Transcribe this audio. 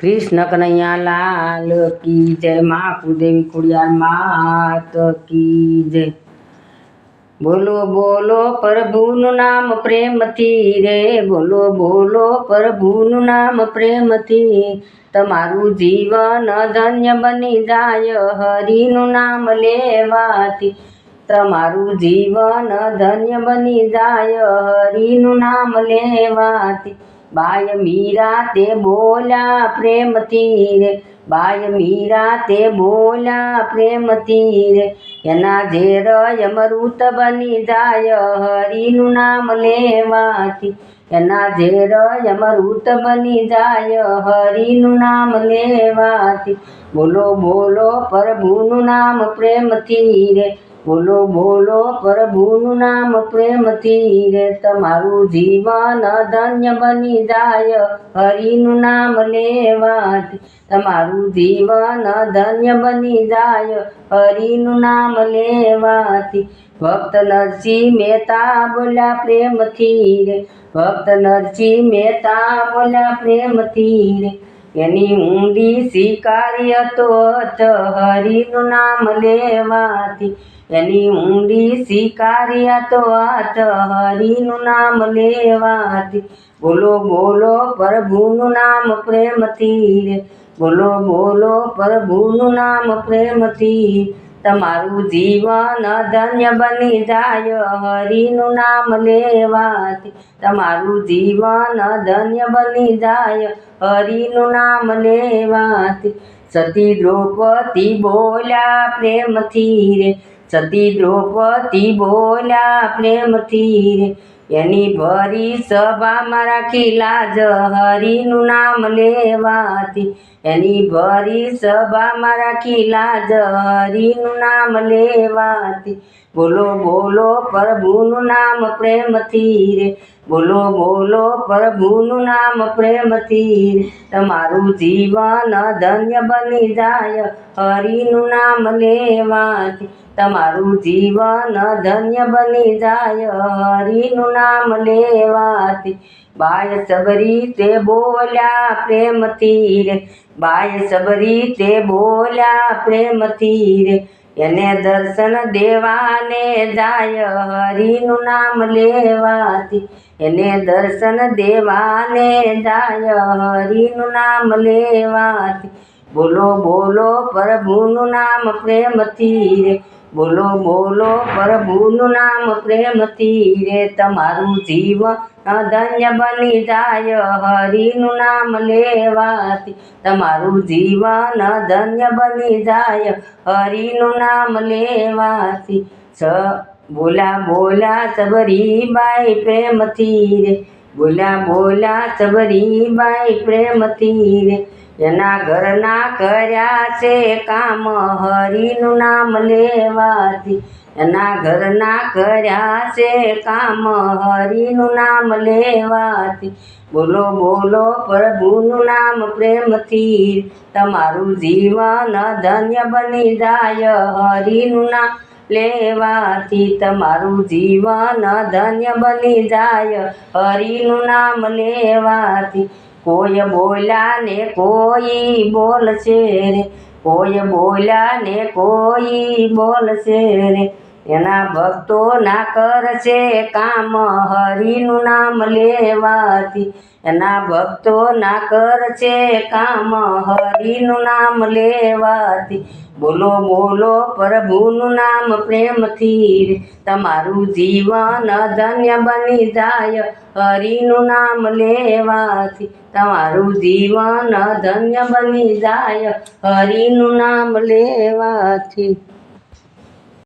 કૃષ્ણ કનૈયા લાલ કી જય મા કુદેવી ખોડિયાર માત કી જય. બોલો બોલો પ્રભુનું નામ પ્રેમથી રે. બોલો બોલો પ્રભુનું નામ પ્રેમથી. તમારું જીવન ધન્ય બની જાય, હરિનું નામ લેવાથી. તમારું જીવન ધન્ય બની જાય, હરિનું નામ લેવાથી. બાય મીરા તે બોલા પ્રેમથી રે. બાય મીરા તે બોલા પ્રેમથી રે. એના ઝેર અમૃત બની જાય, હરિનું નામ લેવાથી. એના ઝેર અમૃત બની જાય, હરિનું નામ લેવાથી. બોલો બોલો પ્રભુનું નામ પ્રેમથી રે. બોલો બોલો, પ્રભુનું નામ પ્રેમથી રે, તમારું જીવન ધન્ય બની જાય, હરિનું નામ લેવાથી. તમારું જીવન ધન્ય બની જાય, હરિનું નામ લેવાથી. ભક્ત નરસિંહ મહેતા બોલ્યા પ્રેમથી રે, ભક્ત નરસિંહ મહેતા બોલ્યા પ્રેમથી રે. એની ઊંડી શિકારી હતો હરિનું નામ લેવાથી. એની ઊંડી શિકારી હતો હરિનું નામ લેવાથી. બોલો બોલો, પ્રભુનું નામ પ્રેમથી રે. બોલો બોલો, પ્રભુનું નામ પ્રેમથી તમારું જીવન ધન્ય બની જાય, હરિનું નામ લેવાથી તમારું જીવન ધન્ય બની જાય, હરિનું નામ લેવાથી. સતી દ્રૌપદી બોલ્યા પ્રેમથી રે, સતી દ્રૌપદી બોલ્યા પ્રેમથી રે. એની ભરી સભામાં રાખી લાજ હરિનું નામ લેવાતી. એની ભરી સભામાં રાખી લાજ હરિનું નામ લેવાતી. બોલો બોલો, પ્રભુનું નામ પ્રેમથી રે. બોલો બોલો, પ્રભુનું નામ પ્રેમથી. તમારું જીવન ધન્ય બની જાય, હરિનું નામ લેવાથી. તમારું જીવન ધન્ય બની જાય, હરિનું નામ લેવાથી. બાય સબરી તે બોલ્યા પ્રેમથી રે. બાય સબરી તે બોલ્યા પ્રેમથી રે. એને દર્શન દેવાને જાય, હરિનું નામ લેવાથી એને દર્શન દેવાને જાય, હરિનું નામ લેવાથી બોલો બોલો, પ્રભુનું નામ પ્રેમથી રે. બોલો બોલો પ્રભુનું નામ પ્રેમથી રે તમારું જીવન ધન્ય બની જાય હરિનું નામ લેવાથી તમારું જીવન. ધન્ય બની જાય હરિનું નામ લેવાથી સ, બોલા બોલા, સબરીબાઈ પ્રેમથી રે. બોલા બોલા, સબરીબાઈ પ્રેમથી રે. એના ઘરના કર્યા છે કામ, હરિનું નામ લેવાથી. એના ઘરના કર્યા છે કામ, હરિનું નામ લેવાથી. બોલો બોલો, પ્રભુનું નામ પ્રેમથી. તમારું જીવન ધન્ય બની જાય, હરિનું નામ લેવાથી. તમારું જીવન ધન્ય બની જાય, હરિનું નામ લેવાથી. કોઈ બોલ્યા ને કોઈ બોલશે રે? કોઈ બોલ્યા ને કોઈ બોલશે રે? એના ભક્તો ના કરશે કામ, હરિનું નામ લેવાથી. એના ભક્તો ના કરશે કામ, હરિનું નામ લેવાથી. બોલો બોલો, પ્રભુનું નામ પ્રેમથી તમારું જીવન ધન્ય બની જાય, હરિનું નામ લેવાથી. તમારું જીવન ધન્ય બની જાય, હરિનું નામ લેવાથી.